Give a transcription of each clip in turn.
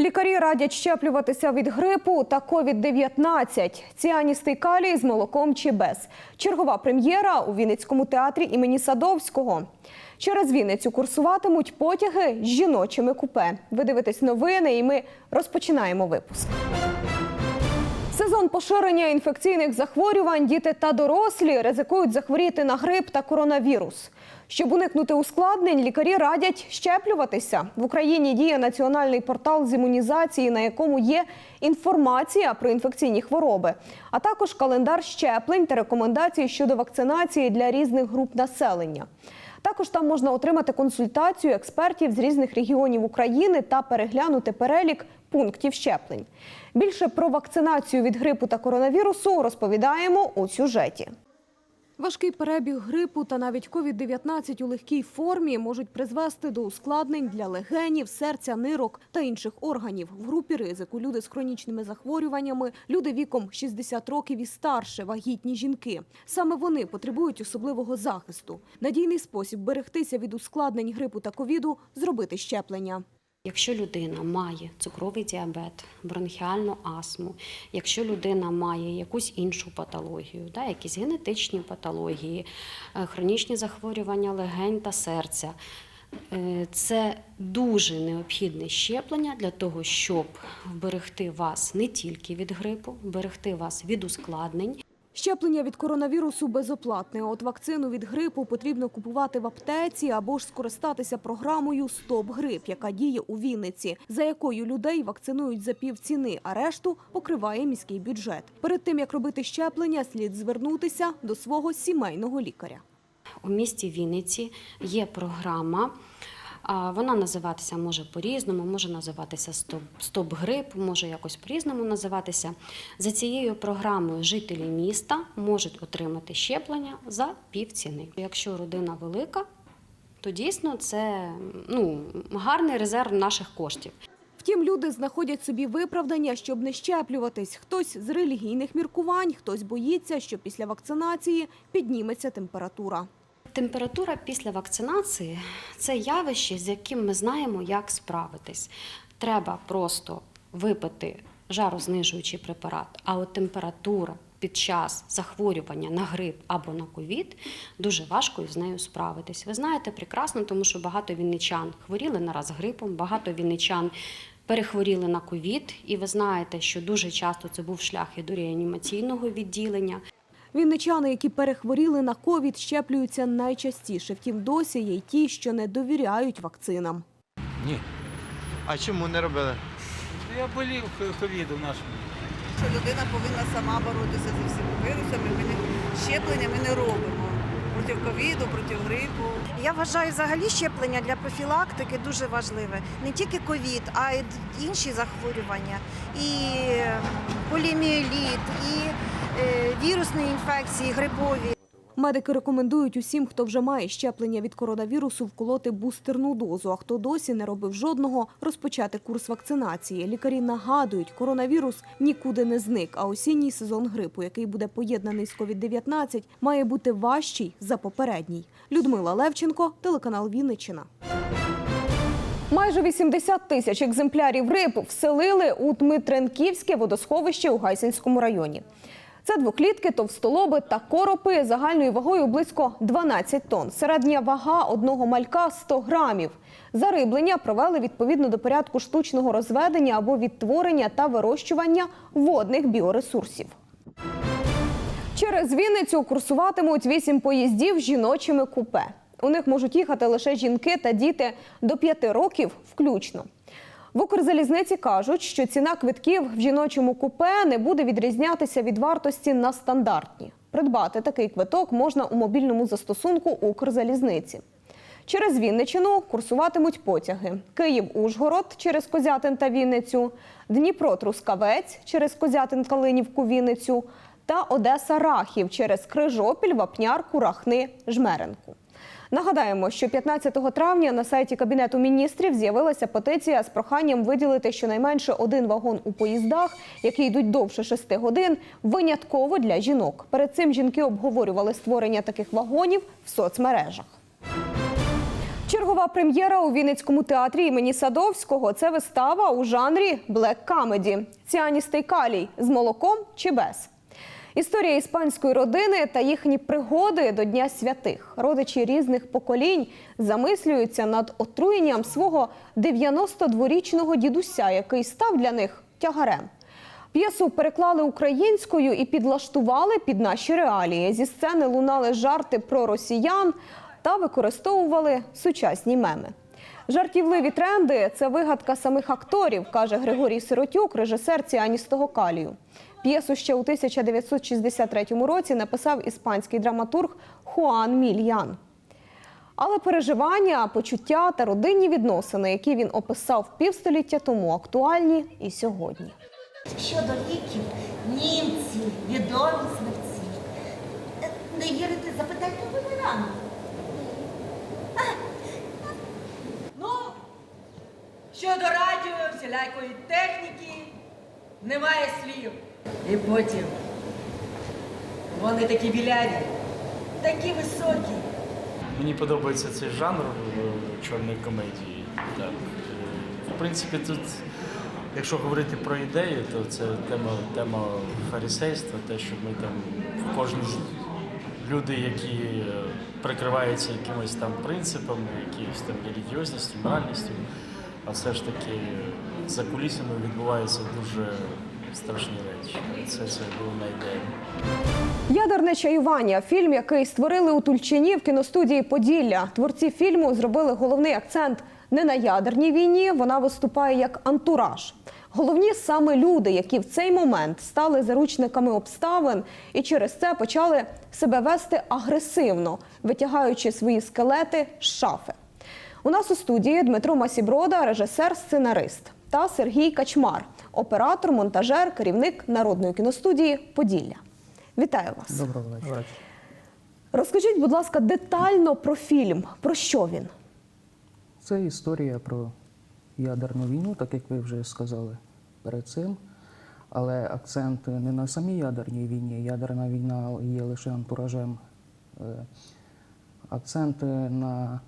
Лікарі радять щеплюватися від грипу та COVID-19. Ціаністий калій з молоком чи без. Чергова прем'єра у Вінницькому театрі імені Садовського. Через Вінницю курсуватимуть потяги з жіночими купе. Ви дивитесь новини, і ми розпочинаємо випуск. Сезон поширення інфекційних захворювань діти та дорослі ризикують захворіти на грип та коронавірус. Щоб уникнути ускладнень, лікарі радять щеплюватися. В Україні діє національний портал з імунізації, на якому є інформація про інфекційні хвороби, а також календар щеплень та рекомендації щодо вакцинації для різних груп населення. Також там можна отримати консультацію експертів з різних регіонів України та переглянути перелік пунктів щеплень. Більше про вакцинацію від грипу та коронавірусу розповідаємо у сюжеті. Важкий перебіг грипу та навіть COVID-19 у легкій формі можуть призвести до ускладнень для легенів, серця, нирок та інших органів. В групі ризику люди з хронічними захворюваннями, люди віком 60 років і старше, вагітні жінки. Саме вони потребують особливого захисту. Надійний спосіб берегтися від ускладнень грипу та ковіду – зробити щеплення. Якщо людина має цукровий діабет, бронхіальну астму, якщо людина має якусь іншу патологію, да, якісь генетичні патології, е, хронічні захворювання легень та серця, е, це дуже необхідне щеплення для того, щоб вберегти вас не тільки від грипу, вберегти вас від ускладнень, Щеплення від коронавірусу безоплатне. От вакцину від грипу потрібно купувати в аптеці або ж скористатися програмою Стоп грип, яка діє у Вінниці, за якою людей вакцинують за півціни, а решту покриває міський бюджет. Перед тим як робити щеплення, слід звернутися до свого сімейного лікаря. У місті Вінниці є програма. Вона називатися може по-різному, може називатися «Стоп- стоп-грип, може якось по-різному називатися. За цією програмою жителі міста можуть отримати щеплення за півціни. Якщо родина велика, то дійсно це ну, гарний резерв наших коштів. Втім, люди знаходять собі виправдання, щоб не щеплюватись. Хтось з релігійних міркувань, хтось боїться, що після вакцинації підніметься температура. Температура після вакцинації це явище, з яким ми знаємо, як справитись. Треба просто випити жарознижуючий препарат, а от температура під час захворювання на грип або на ковід дуже важко із нею справитись. Ви знаєте прекрасно, тому що багато вінничан хворіли нараз грипом, багато вінничан перехворіли на ковід, і ви знаєте, що дуже часто це був шлях і до реанімаційного відділення. Вінничани, які перехворіли на ковід, щеплюються найчастіше. Втім, досі є й ті, що не довіряють вакцинам. Ні. А чому не робили? Я болів ковідом нашим. що людина повинна сама боротися зі всіма вірусами. Ми не щеплення ми не робимо проти ковіду, проти грипу. Я вважаю взагалі щеплення для профілактики дуже важливе. Не тільки ковід, а й інші захворювання, і поліміеліт, і вірусні інфекції, грипові. Медики рекомендують усім, хто вже має щеплення від коронавірусу, вколоти бустерну дозу. А хто досі не робив жодного, розпочати курс вакцинації. Лікарі нагадують, коронавірус нікуди не зник. А осінній сезон грипу, який буде поєднаний з COVID-19, має бути важчий за попередній. Людмила Левченко, телеканал Вінниччина. Майже 80 тисяч екземплярів риб вселили у Дмитренківське водосховище у Гайсинському районі. Це двоклітки, товстолоби та коропи загальною вагою близько 12 тонн. Середня вага одного малька 100 грамів. Зариблення провели відповідно до порядку штучного розведення або відтворення та вирощування водних біоресурсів. Через Вінницю курсуватимуть вісім поїздів з жіночими купе. У них можуть їхати лише жінки та діти до 5 років включно. В Укрзалізниці кажуть, що ціна квитків в жіночому купе не буде відрізнятися від вартості на стандартні. Придбати такий квиток можна у мобільному застосунку Укрзалізниці. Через Вінничину курсуватимуть потяги: Київ-Ужгород через Козятин та Вінницю, Дніпро-Трускавець через Козятин Калинівку Вінницю та Одеса-Рахів через Крижопіль, Вапняр, Курахни, Жмеренку. Нагадаємо, що 15 травня на сайті Кабінету міністрів з'явилася петиція з проханням виділити щонайменше один вагон у поїздах, які йдуть довше 6 годин, винятково для жінок. Перед цим жінки обговорювали створення таких вагонів в соцмережах. Чергова прем'єра у Вінницькому театрі імені Садовського це вистава у жанрі блек камеді Ціаністий калій з молоком чи без. Історія іспанської родини та їхні пригоди до Дня святих. Родичі різних поколінь замислюються над отруєнням свого 92-річного дідуся, який став для них тягарем. П'єсу переклали українською і підлаштували під наші реалії. Зі сцени лунали жарти про росіян та використовували сучасні меми. Жартівливі тренди це вигадка самих акторів, каже Григорій Сиротюк, режисер ціаністого калію. П'єсу ще у 1963 році написав іспанський драматург Хуан Мільян. Але переживання, почуття та родинні відносини, які він описав півстоліття тому, актуальні і сьогодні. Щодо ліків, німці відомі знавці. Е, Не вірите, запитайте у мене. Ну, щодо радіо, всілякої техніки, немає слів. І потім вони такі біляві, такі високі. Мені подобається цей жанр чорної комедії. Так. В принципі, тут, якщо говорити про ідею, то це тема, тема фарисейства, те, що ми там з- люди, які е, прикриваються якимось там принципами, якоюсь там релігіозністю, моральністю, а все ж таки е, за кулісами відбуваються дуже страшні речі. Це, це головна ідея. Ядерне чаювання фільм, який створили у Тульчині в кіностудії Поділля. Творці фільму зробили головний акцент не на ядерній війні. Вона виступає як антураж. Головні саме люди, які в цей момент стали заручниками обставин і через це почали себе вести агресивно, витягаючи свої скелети з шафи. У нас у студії Дмитро Масіброда, режисер, сценарист, та Сергій Качмар, оператор, монтажер, керівник народної кіностудії Поділля. Вітаю вас. Доброго вечора. Розкажіть, будь ласка, детально про фільм. Про що він? Це історія про ядерну війну, так як ви вже сказали перед цим. Але акцент не на самій ядерній війні. Ядерна війна є лише антуражем. Е, Акцент на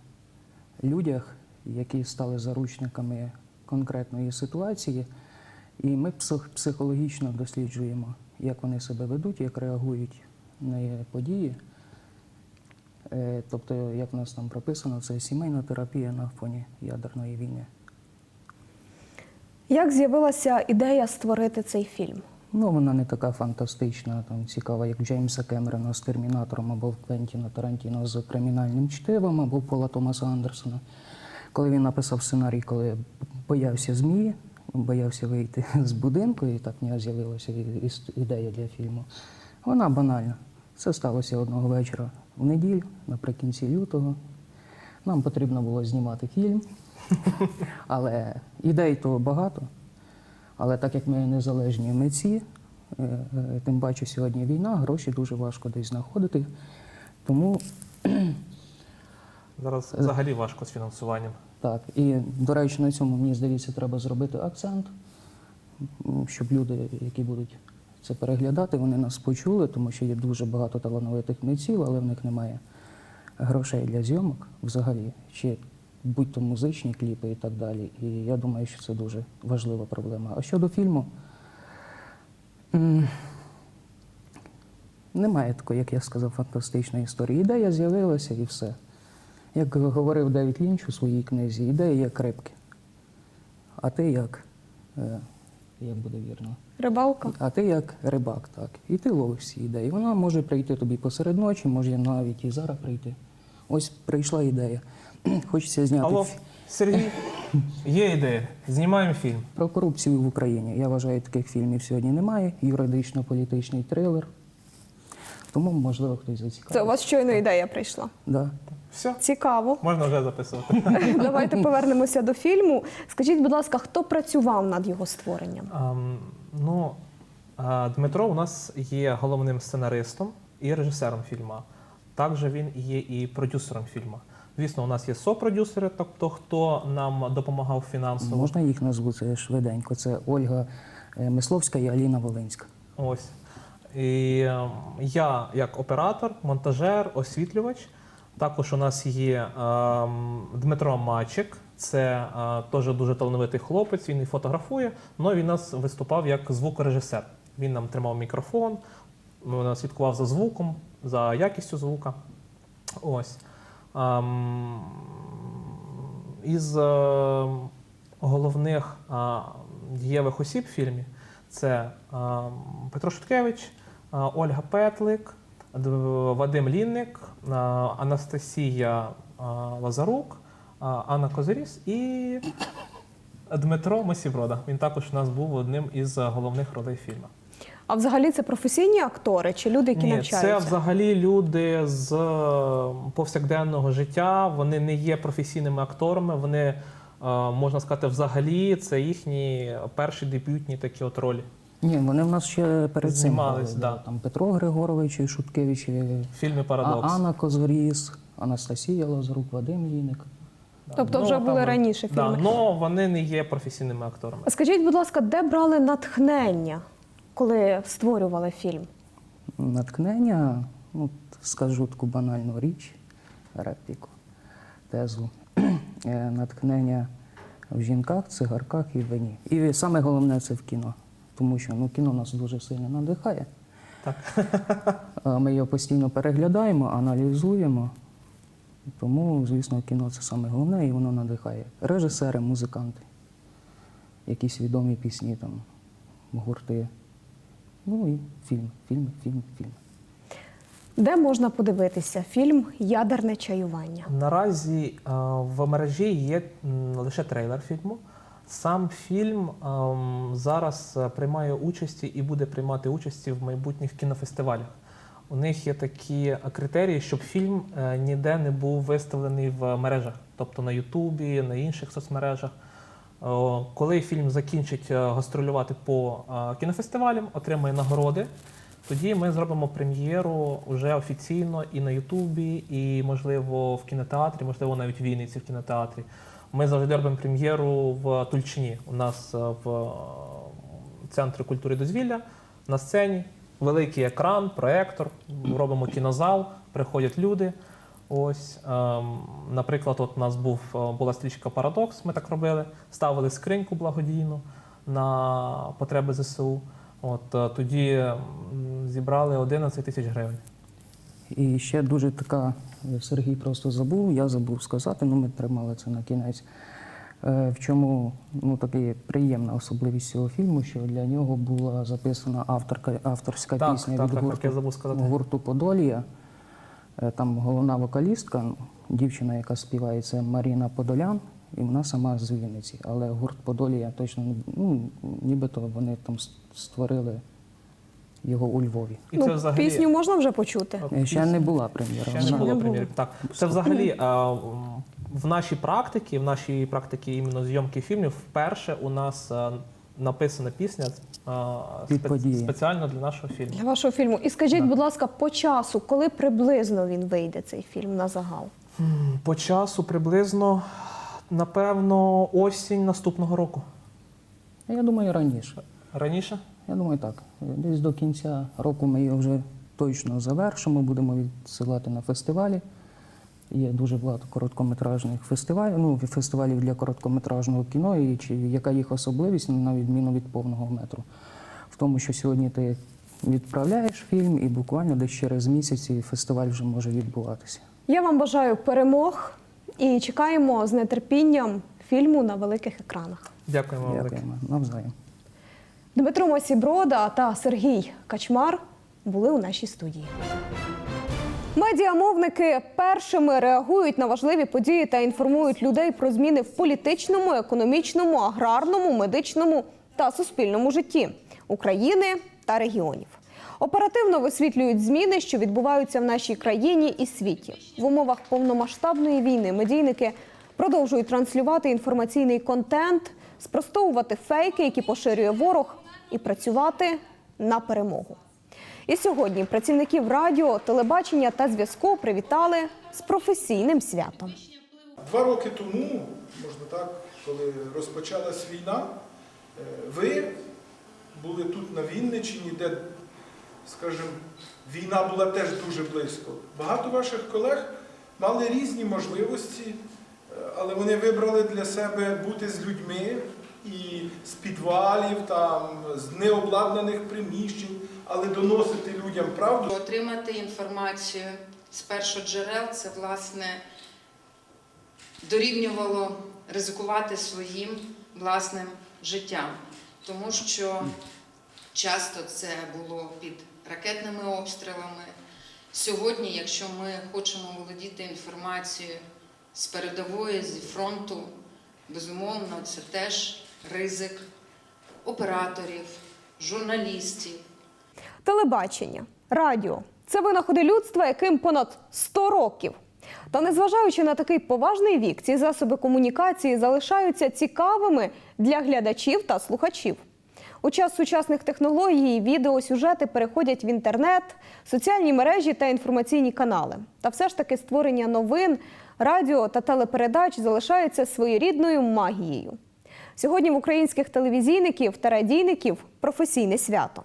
людях, які стали заручниками конкретної ситуації. І ми психологічно досліджуємо, як вони себе ведуть, як реагують на події. Е, Тобто, як в нас там прописано, це сімейна терапія на фоні ядерної війни. Як з'явилася ідея створити цей фільм? Ну, вона не така фантастична, там цікава, як Джеймса Кемерона з Термінатором, або Квентіна Тарантіно з кримінальним чтивом, або Пола Томаса Андерсона. Коли він написав сценарій, коли боявся змії, боявся вийти з будинку, і так в нього з'явилася ідея для фільму. Вона банальна. Це сталося одного вечора в неділю, наприкінці лютого. Нам потрібно було знімати фільм, але ідей то багато. Але так як ми незалежні митці, е, е, тим паче сьогодні війна, гроші дуже важко десь знаходити. Тому Зараз взагалі важко з фінансуванням. Так. І, до речі, на цьому, мені здається, треба зробити акцент, щоб люди, які будуть це переглядати, вони нас почули, тому що є дуже багато талановитих митців, але в них немає грошей для зйомок взагалі, чи будь-то музичні кліпи і так далі. І я думаю, що це дуже важлива проблема. А щодо фільму, немає такої, як я сказав, фантастичної історії. Ідея з'явилася і все. Як говорив Девід Лінч у своїй книзі, ідея як рибки. А ти як, е, як буде вірно? Рибалка? А ти як рибак, так. І ти ловиш ці ідеї. Вона може прийти тобі посеред ночі, може навіть і зараз прийти. Ось прийшла ідея. Хочеться зняти Алло, Сергій, є ідея. Знімаємо фільм. про корупцію в Україні. Я вважаю, таких фільмів сьогодні немає. Юридично-політичний трилер. Тому, можливо, хтось зацікавиться. Це у вас щойно ідея прийшла. Да. Все, Цікаво. можна вже записувати. Давайте повернемося до фільму. Скажіть, будь ласка, хто працював над його створенням? Ам, ну, а, Дмитро у нас є головним сценаристом і режисером фільму. Також він є і продюсером фільму. Звісно, у нас є сопродюсери, тобто хто нам допомагав фінансово. Можна їх назву це швиденько. Це Ольга е, Мисловська і Аліна Волинська. Ось. І ем, я як оператор, монтажер, освітлювач. Також у нас є ем, Дмитро Мачик. Це е, теж дуже талановитий хлопець. Він і фотографує, але він нас виступав як звукорежисер. Він нам тримав мікрофон, м, слідкував за звуком, за якістю звука. Ось. Ем, із е, головних е, дієвих осіб в фільмі це Петро Шуткевич, Ольга Петлик, Вадим Лінник, Анастасія Лазарук, Анна Козиріс і Дмитро Мосіврода. Він також у нас був одним із головних ролей фільму. А взагалі це професійні актори чи люди, які Ні, навчаються? це взагалі люди з повсякденного життя. Вони не є професійними акторами. Вони е, можна сказати, взагалі це їхні перші дебютні такі от ролі. Ні, вони в нас ще перед цим Знімались, да. Там Петро Григорович і Шуткевич, і А- Парадокс. Анна Козоріс, Анастасія Лазарук, Вадим Ліник. Тобто вже були там, раніше Да, фільми. но вони не є професійними акторами. Скажіть, будь ласка, де брали натхнення, коли створювали фільм? Натхнення, ну, скажу таку банальну річ, репліку, тезу. Е, Натхнення в жінках, цигарках і в вині. І саме головне це в кіно. Тому що ну, кіно нас дуже сильно надихає. Так. Ми його постійно переглядаємо, аналізуємо. Тому, звісно, кіно це саме головне і воно надихає. Режисери, музиканти, якісь відомі пісні, там, гурти. Ну і фільм, фільм, фільм, фільм. Де можна подивитися фільм Ядерне чаювання? Наразі е, в мережі є лише трейлер фільму. Сам фільм ем, зараз е, приймає участі і буде приймати участі в майбутніх кінофестивалях. У них є такі критерії, щоб фільм е, ніде не був виставлений в мережах, тобто на Ютубі, на інших соцмережах. Е, Коли фільм закінчить е, гастролювати по е, кінофестивалям, отримає нагороди, тоді ми зробимо прем'єру вже офіційно і на Ютубі, і, можливо, в кінотеатрі, можливо, навіть в Вінниці в кінотеатрі. Ми завжди робимо прем'єру в Тульчині. У нас е, в е, центрі культури дозвілля на сцені. Великий екран, проектор, робимо кінозал, приходять люди. Ось, ем, наприклад, от у нас був, е, була стрічка Парадокс, ми так робили, ставили скриньку благодійну на потреби ЗСУ. От тоді зібрали 11 тисяч гривень. І ще дуже така, е, Сергій просто забув, я забув сказати, ну ми тримали це на кінець. Е, В чому ну, таки приємна особливість цього фільму, що для нього була записана авторка, авторська Так, пісня так, від так, так, гурту, я забув сказати. гурту Подолія. Е, Там головна вокалістка, ну, дівчина, яка співає, це Маріна Подолян, і вона сама з Вінниці. Але гурт Подолія точно ну, нібито вони там створили його у Львові. І це ну, взагалі пісню можна вже почути? Е, Ще не була прем'єра. Ще не вона- було Так, це взагалі а, м, в нашій практиці, в нашій практиці іменно зйомки фільмів, вперше у нас а, написана пісня а, Під події. спеціально для нашого фільму. Для вашого фільму. І скажіть, будь ласка, по часу, коли приблизно він вийде цей фільм на загал? По часу приблизно, напевно, осінь наступного року. Я думаю, раніше. Раніше? Я думаю, так. Десь до кінця року ми його вже точно завершимо, будемо відсилати на фестивалі. Є дуже багато короткометражних фестивалів, ну, фестивалів для короткометражного кіно, і чи, яка їх особливість, на відміну від повного метру. В тому, що сьогодні ти відправляєш фільм, і буквально десь через місяць і фестиваль вже може відбуватися. Я вам бажаю перемог і чекаємо з нетерпінням фільму на великих екранах. Дякуємо вам. Дякуємо. Навзаєм. Дмитро Мосіброда та Сергій Качмар були у нашій студії. Медіамовники першими реагують на важливі події та інформують людей про зміни в політичному, економічному, аграрному, медичному та суспільному житті України та регіонів. Оперативно висвітлюють зміни, що відбуваються в нашій країні і світі. В умовах повномасштабної війни медійники продовжують транслювати інформаційний контент, спростовувати фейки, які поширює ворог, і працювати на перемогу. І сьогодні працівників радіо, телебачення та зв'язку привітали з професійним святом. Два роки тому, можна так, коли розпочалась війна, е, ви були тут на Вінниччині, де, скажімо, війна була теж дуже близько. Багато ваших колег мали різні можливості, е, але вони вибрали для себе бути з людьми і з підвалів, там, з необладнаних приміщень, але доносити людям правду. Отримати інформацію з першоджерел це власне дорівнювало ризикувати своїм власним життям, тому що часто це було під ракетними обстрілами. Сьогодні, якщо ми хочемо володіти інформацією з передової, зі фронту, безумовно, це теж ризик операторів, журналістів. Телебачення, радіо це винаходи людства, яким понад 100 років. Та незважаючи на такий поважний вік, ці засоби комунікації залишаються цікавими для глядачів та слухачів. У час сучасних технологій відеосюжети переходять в інтернет, соціальні мережі та інформаційні канали. Та все ж таки створення новин, радіо та телепередач залишаються своєрідною магією. Сьогодні в українських телевізійників та радійників професійне свято.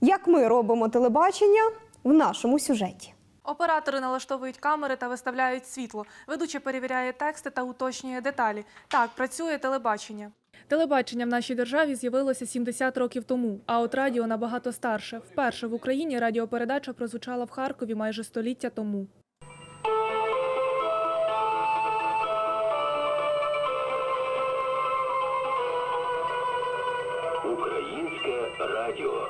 Як ми робимо телебачення в нашому сюжеті. Оператори налаштовують камери та виставляють світло. Ведучий перевіряє тексти та уточнює деталі. Так працює телебачення. Телебачення в нашій державі з'явилося 70 років тому, а от радіо набагато старше. Вперше в Україні радіопередача прозвучала в Харкові майже століття тому. Українське радіо.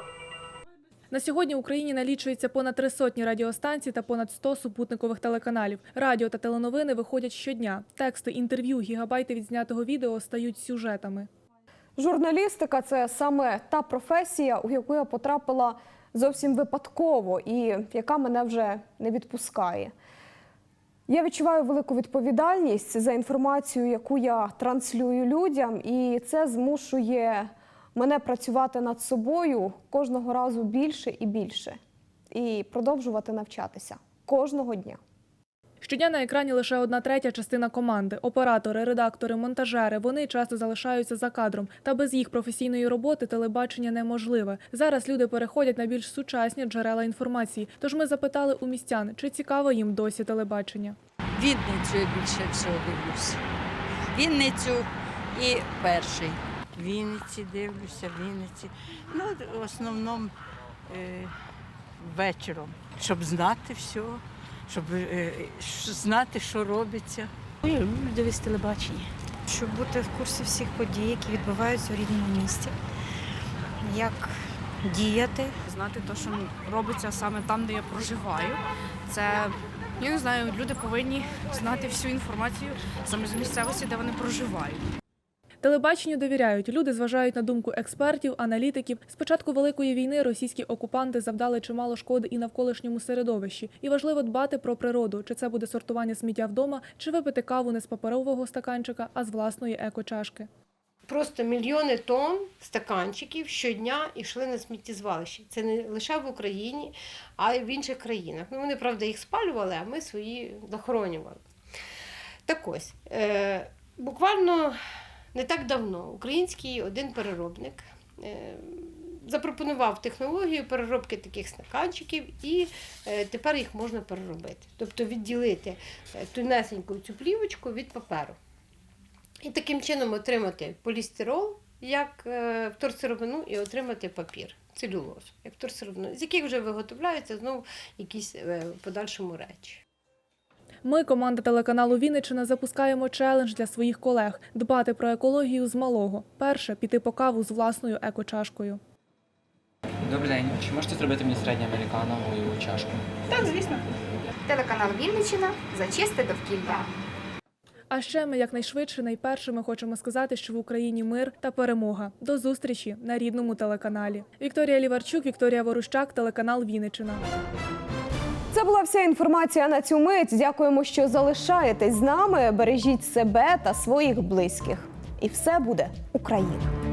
На сьогодні в Україні налічується понад три сотні радіостанцій та понад 100 супутникових телеканалів. Радіо та теленовини виходять щодня. Тексти, інтерв'ю, гігабайти відзнятого відео стають сюжетами. Журналістика це саме та професія, у яку я потрапила зовсім випадково і яка мене вже не відпускає. Я відчуваю велику відповідальність за інформацію, яку я транслюю людям, і це змушує мене працювати над собою кожного разу більше і більше, і продовжувати навчатися кожного дня. Щодня на екрані лише одна третя частина команди. Оператори, редактори, монтажери. Вони часто залишаються за кадром. Та без їх професійної роботи телебачення неможливе. Зараз люди переходять на більш сучасні джерела інформації. Тож ми запитали у містян, чи цікаво їм досі телебачення. Вінницю я більше всього дивлюся. Вінницю і перший. Вінниці дивлюся, Вінниці. Ну, в основному е, вечором, щоб знати все, щоб е, знати, що робиться. Я люблю дивитися телебачення. Щоб бути в курсі всіх подій, які відбуваються у рідному місті. Як діяти, знати те, що робиться саме там, де я проживаю. Це я не знаю, люди повинні знати всю інформацію саме з місцевості, де вони проживають. Телебаченню довіряють. Люди зважають на думку експертів, аналітиків. З початку великої війни російські окупанти завдали чимало шкоди і навколишньому середовищі. І важливо дбати про природу, чи це буде сортування сміття вдома, чи випити каву не з паперового стаканчика, а з власної екочашки. Просто мільйони тонн стаканчиків щодня йшли на сміттєзвалище. Це не лише в Україні, а й в інших країнах. Ну, вони, правда, їх спалювали, а ми свої захоронювали. Так ось, е, буквально не так давно український один переробник е, запропонував технологію переробки таких стаканчиків, і е, тепер їх можна переробити. Тобто відділити е, тунесеньку цю плівочку від паперу. І таким чином отримати полістирол як вторсировину і отримати папір, целюлоз, як вторсировину, з яких вже виготовляються знову якісь в подальшому речі. Ми, команда телеканалу Вінниччина, запускаємо челендж для своїх колег дбати про екологію з малого. Перше піти по каву з власною екочашкою. Добрий день. Чи можете зробити мені середнє американо чашку? Так, звісно. Телеканал Вінниччина за чисте довкілля. А ще ми якнайшвидше, найпершими хочемо сказати, що в Україні мир та перемога. До зустрічі на рідному телеканалі. Вікторія Ліварчук, Вікторія Ворущак, телеканал Вінниччина. Це була вся інформація на цю мить. Дякуємо, що залишаєтесь з нами. Бережіть себе та своїх близьких. І все буде Україна.